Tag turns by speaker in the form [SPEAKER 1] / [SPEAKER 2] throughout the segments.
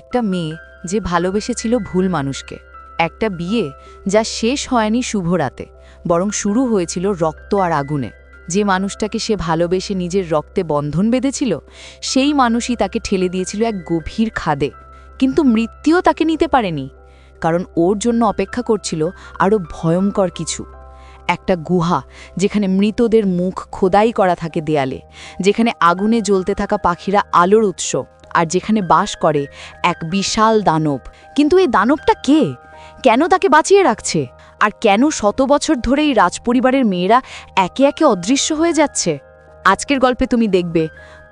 [SPEAKER 1] একটা মেয়ে যে ভালোবেসেছিল ভুল মানুষকে। একটা বিয়ে যা শেষ হয়নি শুভ রাতে, বরং শুরু হয়েছিল রক্ত আর আগুনে। যে মানুষটাকে সে ভালোবেসে নিজের রক্তে বন্ধন বেঁধেছিল, সেই মানুষই তাকে ঠেলে দিয়েছিল এক গভীর খাদে। কিন্তু মৃত্যুও তাকে নিতে পারেনি, কারণ ওর জন্য অপেক্ষা করছিল আরও ভয়ঙ্কর কিছু। একটা গুহা যেখানে মৃতদের মুখ খোদাই করা থাকে দেয়ালে, যেখানে আগুনে জ্বলতে থাকা পাখিরা আলোর উৎস। আর যেখানে বাস করে, এক বিশাল দানব। কিন্তু এই দানবটা কে? কেন তাকে বাঁচিয়ে রাখছে? আর কেন শত বছর ধরে এই রাজপরিবারের মেয়েরা একে একে অদৃশ্য হয়ে যাচ্ছে? আজকের গল্পে তুমি দেখবে,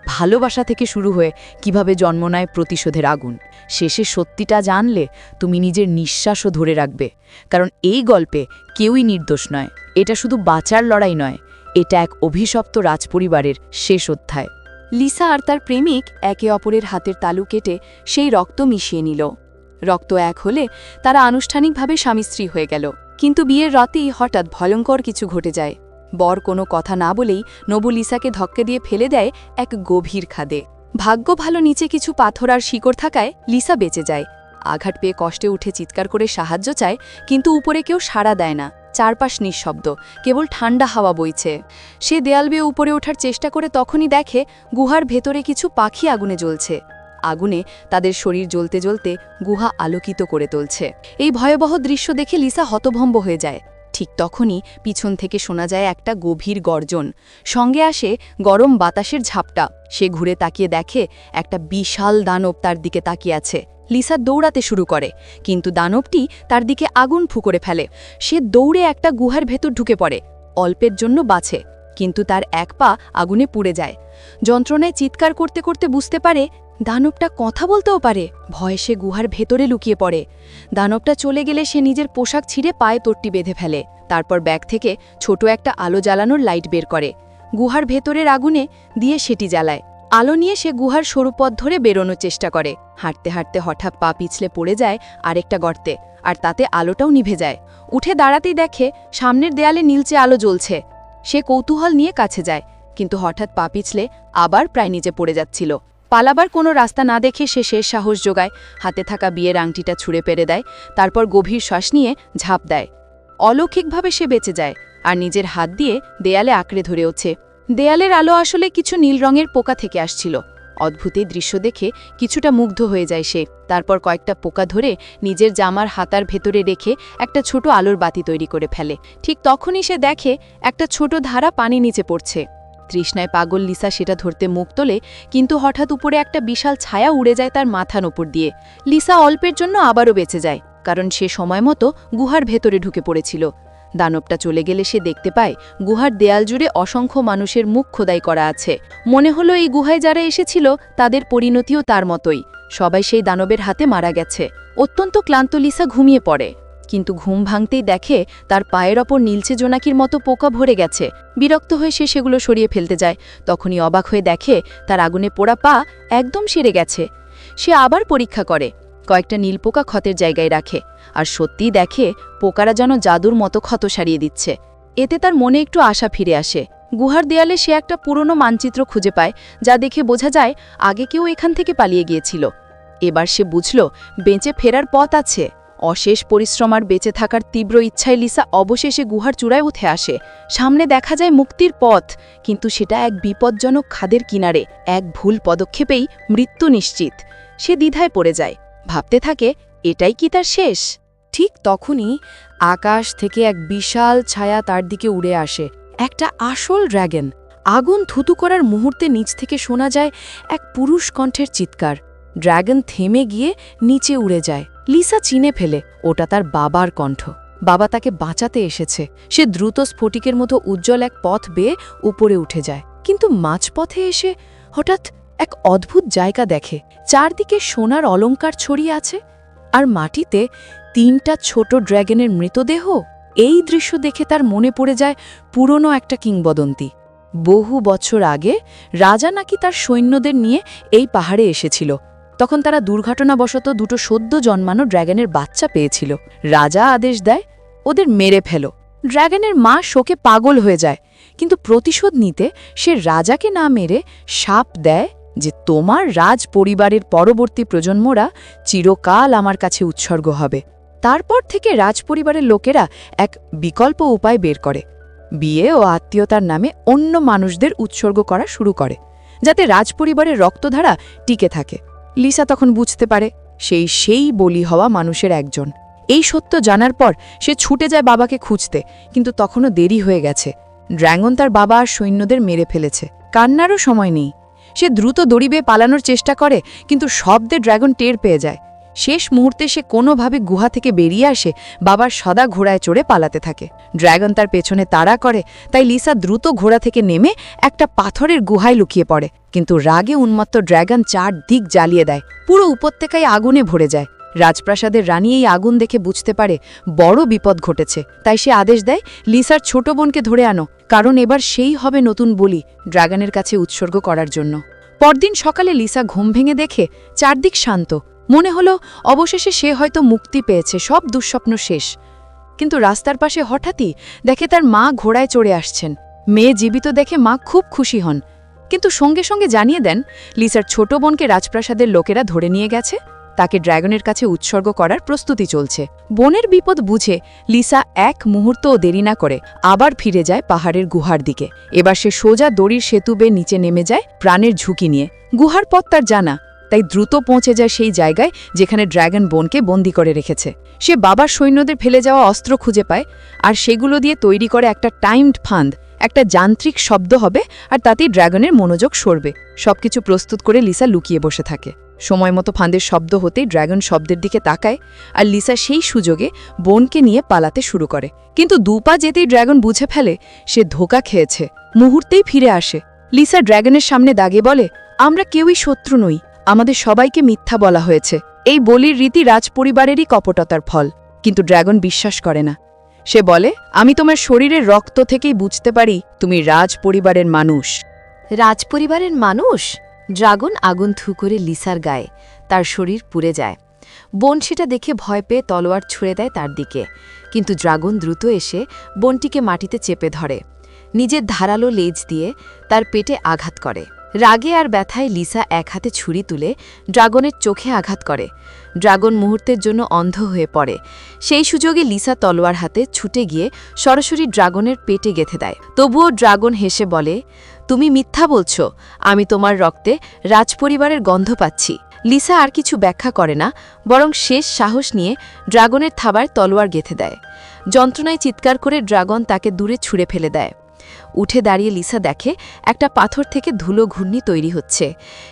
[SPEAKER 1] ভালোবাসা থেকে শুরু হয়ে কীভাবে জন্ম নেয় প্রতিশোধের আগুন। শেষে সত্যিটা জানলে তুমি নিজের নিঃশ্বাসও ধরে রাখবে। কারণ এই গল্পে কেউই নির্দোষ নয়। এটা শুধু বাঁচার লড়াই নয়, এটা এক অভিশপ্ত রাজপরিবারের শেষ অধ্যায়।
[SPEAKER 2] লিসা আর তার প্রেমিক একে অপরের হাতের তালু কেটে সেই রক্ত মিশিয়ে নিল। রক্ত এক হলে তারা আনুষ্ঠানিকভাবে স্বামী স্ত্রী হয়ে গেল। কিন্তু বিয়ের রাতেই হঠাৎ ভয়ঙ্কর কিছু ঘটে যায়। বর কোনো কথা না বলেই নবু লিসাকে ধক্কে দিয়ে ফেলে দেয় এক গভীর খাদে। ভাগ্য ভালো নিচে কিছু পাথর আর শিকড় থাকায় লিসা বেঁচে যায়। আঘাত পেয়ে কষ্টে উঠে চিৎকার করে সাহায্য চায়, কিন্তু উপরে কেউ সাড়া দেয় না। চারপাশ নিঃশব্দ, কেবল ঠান্ডা হাওয়া বইছে। সে দেয়াল বেয়ে উপরে ওঠার চেষ্টা করে তখনই দেখে গুহার ভেতরে কিছু পাখি আগুনে জ্বলছে। আগুনে তাদের শরীর জ্বলতে জ্বলতে গুহা আলোকিত করে তুলছে। এই ভয়াবহ দৃশ্য দেখে লিসা হতভম্ব হয়ে যায়। ঠিক তখনই পিছন থেকে শোনা যায় একটা গভীর গর্জন। সঙ্গে আসে গরম বাতাসের ঝাপটা। সে ঘুরে তাকিয়ে দেখে একটা বিশাল দানব তার দিকে তাকিয়ে আছে। লিসা দৌড়াতে শুরু করে, কিন্তু দানবটি তার দিকে আগুন ফুকরে ফেলে। সে দৌড়ে একটা গুহার ভেতর ঢুকে পড়ে, অল্পের জন্য বাঁচে, কিন্তু তার এক পা আগুনে পুড়ে যায়। যন্ত্রণায় চিৎকার করতে করতে বুঝতে পারে, দানবটা কথা বলতেও পারে, ভয়ে সে গুহার ভেতরে লুকিয়ে পড়ে। দানবটা চলে গেলে সে নিজের পোশাক ছিঁড়ে পায়ে তোরটি বেঁধে ফেলে, তারপর ব্যাগ থেকে ছোট একটা আলো জ্বালানোর লাইট বের করে। গুহার ভেতরের আগুনে দিয়ে সেটি জ্বালায়। আলো নিয়ে সে গুহার সরু পথ ধরে বেরোনোর চেষ্টা করে। হাঁটতে হাঁটতে হঠাৎ পা পিছলে পড়ে যায় আরেকটা গর্তে, আর তাতে আলোটাও নিভে যায়। উঠে দাঁড়াতেই দেখে সামনের দেয়ালে নীলচে আলো জ্বলছে। সে কৌতূহল নিয়ে কাছে যায়, কিন্তু হঠাৎ পা পিছলে আবার প্রায় নিচে পড়ে যাচ্ছিল। পালাবার কোনো রাস্তা না দেখে সে শেষ সাহস যোগায়, হাতে থাকা বিয়ের আংটিটা ছুঁড়ে পেরে দেয়, তারপর গভীর শ্বাস নিয়ে ঝাঁপ দেয়। অলৌকিকভাবে সে বেঁচে যায়, আর নিজের হাত দিয়ে দেয়ালে আঁকড়ে ধরে ওঠে। দেয়ালের আলো আসলে কিছু নীল রঙের পোকা থেকে আসছিল। অদ্ভুত দৃশ্য দেখে কিছুটা মুগ্ধ হয়ে যায় সে। তারপর কয়েকটা পোকা ধরে নিজের জামার হাতার ভেতরে রেখে একটা ছোট আলোর বাতি তৈরি করে ফেলে। ঠিক তখনই সে দেখে একটা ছোট ধারা পানি নিচে পড়ছে। তৃষ্ণায় পাগল লিসা সেটা ধরতে মুখ তোলে, কিন্তু হঠাৎ উপরে একটা বিশাল ছায়া উড়ে যায় তার মাথার ওপর দিয়ে। লিসা অল্পের জন্য আবারও বেঁচে যায়, কারণ সে সময় মতো গুহার ভেতরে ঢুকে পড়েছিল। দানবটা চলে গেলে সে দেখতে পায় গুহার দেয়াল জুড়ে অসংখ্য মানুষের মুখ খোদাই করা আছে। মনে হলো এই গুহায় যারা এসেছিল, তাদের পরিণতিও তার মতোই। সবাই সেই দানবের হাতে মারা গেছে। অত্যন্ত ক্লান্ত লিসা ঘুমিয়ে পড়ে। কিন্তু ঘুম ভাঙতেই দেখে তার পায়ের ওপর নীলচে জোনাকির মতো পোকা ভরে গেছে। বিরক্ত হয়ে সে সেগুলো সরিয়ে ফেলতে যায়। তখনই অবাক হয়ে দেখে তার আগুনে পোড়া পা একদম সেরে গেছে। সে আবার পরীক্ষা করে। কয়েকটা নীল পোকা ক্ষতের জায়গায় রাখে আর সত্যিই দেখে পোকারা যেন জাদুর মতো ক্ষত সারিয়ে দিচ্ছে। এতে তার মনে একটু আশা ফিরে আসে। গুহার দেয়ালে সে একটা পুরনো মানচিত্র খুঁজে পায়, যা দেখে বোঝা যায় আগে কেউ এখান থেকে পালিয়ে গিয়েছিল। এবার সে বুঝল, বেঁচে ফেরার পথ আছে। অশেষ পরিশ্রম আর বেঁচে থাকার তীব্র ইচ্ছায় লিসা অবশেষে গুহার চূড়ায় উঠে আসে। সামনে দেখা যায় মুক্তির পথ, কিন্তু সেটা এক বিপজ্জনক খাদের কিনারে, এক ভুল পদক্ষেপেই মৃত্যু নিশ্চিত। সে দ্বিধায় পড়ে যায়। ভাবতে থাকে, এটাই কি তার শেষ? ঠিক তখনই আকাশ থেকে এক বিশাল ছায়া তার দিকে উড়ে আসে। একটা আসল ড্র্যাগন আগুন থুতু করার মুহূর্তে নিচ থেকে শোনা যায় এক পুরুষ কণ্ঠের চিৎকার। ড্র্যাগন থেমে গিয়ে নিচে উড়ে যায়। লিসা চিনে ফেলে, ওটা তার বাবার কণ্ঠ। বাবা তাকে বাঁচাতে এসেছে। সে দ্রুত স্ফটিকের মতো উজ্জ্বল এক পথ বেয়ে উপরে উঠে যায়। কিন্তু মাঝপথে এসে হঠাৎ এক অদ্ভুত জায়গা দেখে। চারদিকে সোনার অলঙ্কার ছড়িয়ে আছে, আর মাটিতে তিনটা ছোট ড্র্যাগনের মৃতদেহ। এই দৃশ্য দেখে তার মনে পড়ে যায় পুরনো একটা কিংবদন্তি। বহু বছর আগে রাজা নাকি তার সৈন্যদের নিয়ে এই পাহাড়ে এসেছিল। তখন তারা দুর্ঘটনাবশত দুটো সদ্য জন্মানো ড্র্যাগনের বাচ্চা পেয়েছিল। রাজা আদেশ দেয়, ওদের মেরে ফেলো। ড্র্যাগনের মা শোকে পাগল হয়ে যায়, কিন্তু প্রতিশোধ নিতে সে রাজাকে না মেরে সাপ দেয়
[SPEAKER 1] যে তোমার রাজ পরিবারের পরবর্তী প্রজন্মরা চিরকাল আমার কাছে উৎসর্গ হবে। তারপর থেকে রাজপরিবারের লোকেরা এক বিকল্প উপায় বের করে। বিয়ে ও আত্মীয়তার নামে অন্য মানুষদের উৎসর্গ করা শুরু করে, যাতে রাজপরিবারের রক্তধারা টিকে থাকে। লিসা তখন বুঝতে পারে, সেই সেই বলি হওয়া মানুষের একজন। এই সত্য জানার পর সে ছুটে যায় বাবাকে খুঁজতে, কিন্তু তখনও দেরি হয়ে গেছে। ড্র্যাগন তার বাবা আর সৈন্যদের মেরে ফেলেছে। কান্নারও সময় নেই। সে দ্রুত দড়ি বেয়ে পালানোর চেষ্টা করে, কিন্তু শব্দে ড্রাগন টের পেয়ে যায়। শেষ মুহূর্তে সে কোনোভাবে গুহা থেকে বেরিয়ে আসে, বাবার সদা ঘোড়ায় চড়ে পালাতে থাকে। ড্রাগন তার পেছনে তাড়া করে, তাই লিসা দ্রুত ঘোড়া থেকে নেমে একটা পাথরের গুহায় লুকিয়ে পড়ে, কিন্তু রাগে উন্মত্ত ড্রাগন চার দিক জ্বালিয়ে দেয়, পুরো উপত্যকায় আগুনে ভরে যায়। রাজপ্রাসাদের রানী এই আগুন দেখে বুঝতে পারে বড় বিপদ ঘটেছে। তাই সে আদেশ দেয়, লিসার ছোট বোনকে ধরে আনো, কারণ এবার সেই হবে নতুন বলি ড্রাগনের কাছে উৎসর্গ করার জন্য। পরদিন সকালে লিসা ঘুম ভেঙে দেখে চারদিক শান্ত। মনে হলো, অবশেষে সে হয়তো মুক্তি পেয়েছে, সব দুঃস্বপ্ন শেষ। কিন্তু রাস্তার পাশে হঠাৎই দেখে তার মা ঘোড়ায় চড়ে আসছেন। মেয়ে জীবিত দেখে মা খুব খুশি হন। কিন্তু সঙ্গে সঙ্গে জানিয়ে দেন, লিসার ছোট বোনকে রাজপ্রাসাদের লোকেরা ধরে নিয়ে গেছে। তাকে ড্র্যাগনের কাছে উৎসর্গ করার প্রস্তুতি চলছে। বোনের বিপদ বুঝে লিসা এক মুহূর্তও দেরি না করে আবার ফিরে যায় পাহাড়ের গুহার দিকে। এবার সে সোজা দড়ির সেতু নিচে নেমে যায় প্রাণের ঝুঁকি নিয়ে। গুহার পথ তার জানা, তাই দ্রুত পৌঁছে যায় সেই জায়গায় যেখানে ড্র্যাগন বোনকে বন্দি করে রেখেছে। সে বাবার সৈন্যদের ফেলে যাওয়া অস্ত্র খুঁজে পায় আর সেগুলো দিয়ে তৈরি করে একটা টাইমড ফান্দ একটা যান্ত্রিক শব্দ হবে আর তাতেই ড্র্যাগনের মনোযোগ সরবে। সবকিছু প্রস্তুত করে লিসা লুকিয়ে বসে থাকে। সময় মতো ফাঁদের শব্দ হতেই ড্র্যাগন শব্দের দিকে তাকায় আর লিসা সেই সুযোগে বোনকে নিয়ে পালাতে শুরু করে। কিন্তু দুপা যেতেই ড্র্যাগন বুঝে ফেলে সে ধোকা খেয়েছে। মুহূর্তেই ফিরে আসে। লিসা ড্র্যাগনের সামনে দাগে বলে, আমরা কেউই শত্রু নই, আমাদের সবাইকে মিথ্যা বলা হয়েছে। এই বলির রীতি রাজপরিবারেরই কপটতার ফল। কিন্তু ড্র্যাগন বিশ্বাস করে না। সে বলে, আমি তোমার শরীরের রক্ত থেকেই বুঝতে পারি তুমি রাজ পরিবারের মানুষ।
[SPEAKER 2] রাজপরিবারের মানুষ? ড্রাগন আগুন থু করে লিসার গায়ে, তার শরীর পুড়ে যায়। বোন সেটা দেখে ভয় পেয়ে তলোয়ার ছুঁড়ে দেয় তার দিকে। কিন্তু ড্রাগন দ্রুত এসে বোনটিকে মাটিতে চেপে ধরে। নিজের ধারালো লেজ দিয়ে তার পেটে আঘাত করে। রাগে আর ব্যথায় লিসা এক হাতে ছুরি তুলে ড্রাগনের চোখে আঘাত করে। ড্রাগন মুহূর্তের জন্য অন্ধ হয়ে পড়ে। সেই সুযোগে লিসা তলোয়ার হাতে ছুটে গিয়ে সরাসরি ড্রাগনের পেটে গেথে দেয়। তবুও ড্রাগন হেসে বলে তুমি মিথ্যা বলছ। আমি তোমার রক্তে রাজপরিবারের গন্ধ পাচ্ছি। লিসা আর কিছু ব্যাখ্যা করে না, বরং শেষ সাহস নিয়ে ড্রাগনের থাবার তলোয়ার গেথে দেয়। যন্ত্রণায় চিৎকার করে ড্রাগন তাকে দূরে ছুঁড়ে ফেলে দেয়। উঠে দাঁড়িয়ে লিসা দেখে একটা পাথর থেকে ধুলো ঘূর্ণি তৈরি হচ্ছে।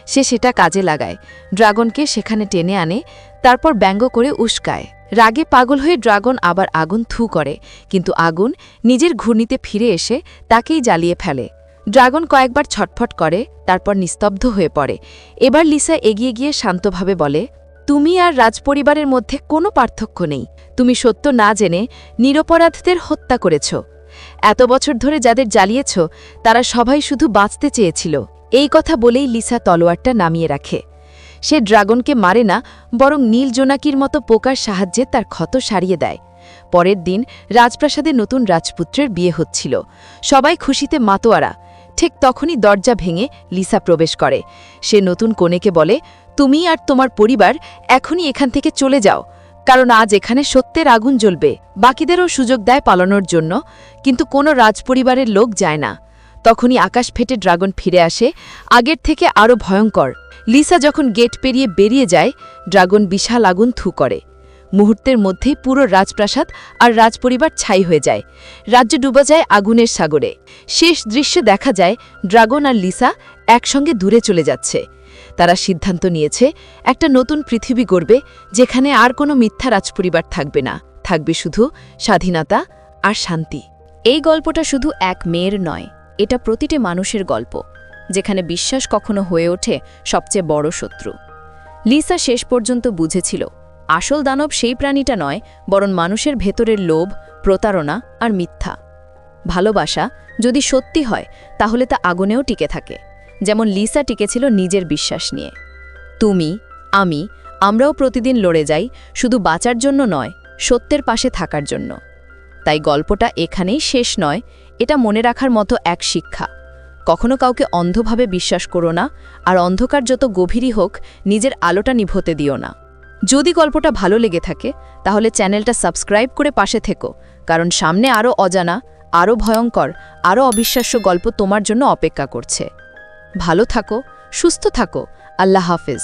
[SPEAKER 2] সে সেটা কাজে লাগায়। ড্রাগনকে সেখানে টেনে আনে, তারপর ব্যঙ্গ করে উস্কায়। রাগে পাগল হয়ে ড্রাগন আবার আগুন থু করে, কিন্তু আগুন নিজের ঘূর্ণিতে ফিরে এসে তাকেই জ্বালিয়ে ফেলে। ড্রাগন কয়েকবার ছটফট করে, তারপর নিস্তব্ধ হয়ে পড়ে। এবার লিসা এগিয়ে গিয়ে শান্তভাবে বলে, তুমি আর রাজপরিবারের মধ্যে কোনো পার্থক্য নেই। তুমি সত্য না জেনে নিরপরাধদের হত্যা করেছ। এত বছর ধরে যাদের জ্বালিয়েছ, তারা সবাই শুধু বাঁচতে চেয়েছিল। এই কথা বলেই লিসা তলোয়ারটা নামিয়ে রাখে। সে ড্রাগনকে মারে না, বরং নীল জোনাকির মতো পোকার সাহায্যে তার ক্ষত সারিয়ে দেয়। পরের দিন রাজপ্রাসাদে নতুন রাজপুত্রের বিয়ে হচ্ছিল। সবাই খুশিতে মাতোয়ারা। ঠিক তখনই দরজা ভেঙে লিসা প্রবেশ করে। সে নতুন কনেকে বলে, তুমি আর তোমার পরিবার এখনই এখান থেকে চলে যাও, কারণ আজ এখানে সত্যের আগুন জ্বলবে। বাকিদেরও সুযোগ দেয় পালানোর জন্য, কিন্তু কোনো রাজপরিবারের লোক যায় না। তখনই আকাশ ফেটে ড্রাগন ফিরে আসে, আগের থেকে আরও ভয়ঙ্কর। লিসা যখন গেট পেরিয়ে বেরিয়ে যায়, ড্রাগন বিশাল আগুন থু করে। মুহূর্তের মধ্যেই পুরো রাজপ্রাসাদ আর রাজপরিবার ছাই হয়ে যায়। রাজ্য ডুবা যায় আগুনের সাগরে। শেষ দৃশ্যে দেখা যায় ড্রাগন আর লিসা একসঙ্গে দূরে চলে যাচ্ছে। তারা সিদ্ধান্ত নিয়েছে, একটা নতুন পৃথিবী গড়বে, যেখানে আর কোনো মিথ্যা রাজপরিবার থাকবে না। থাকবে শুধু স্বাধীনতা আর শান্তি। এই গল্পটা শুধু এক মেয়ের নয়, এটা প্রতিটি মানুষের গল্প, যেখানে বিশ্বাস কখনো হয়ে ওঠে সবচেয়ে বড় শত্রু। লিসা শেষ পর্যন্ত বুঝেছিল আসল দানব সেই প্রাণীটা নয়, বরং মানুষের ভেতরের লোভ, প্রতারণা আর মিথ্যা। ভালোবাসা যদি সত্যি হয়, তাহলে তা আগুনেও টিকে থাকে, যেমন লিসা টিকেছিল নিজের বিশ্বাস নিয়ে। তুমি, আমি, আমরাও প্রতিদিন লড়ে যাই, শুধু বাঁচার জন্য নয়, সত্যের পাশে থাকার জন্য। তাই গল্পটা এখানেই শেষ নয়, এটা মনে রাখার মতো এক শিক্ষা।
[SPEAKER 1] কখনো কাউকে অন্ধভাবে বিশ্বাস করো না, আর অন্ধকার যত গভীরই হোক, নিজের আলোটা নিভতে দিও না। যদি গল্পটা ভালো লেগে থাকে, তাহলে চ্যানেলটা সাবস্ক্রাইব করে পাশে থেকো, কারণ সামনে আরও অজানা আরও ভয়ঙ্কর আরও অবিশ্বাস্য গল্প তোমার জন্য অপেক্ষা করছে। ভালো থাকো, সুস্থ থাকো, আল্লাহ হাফেজ।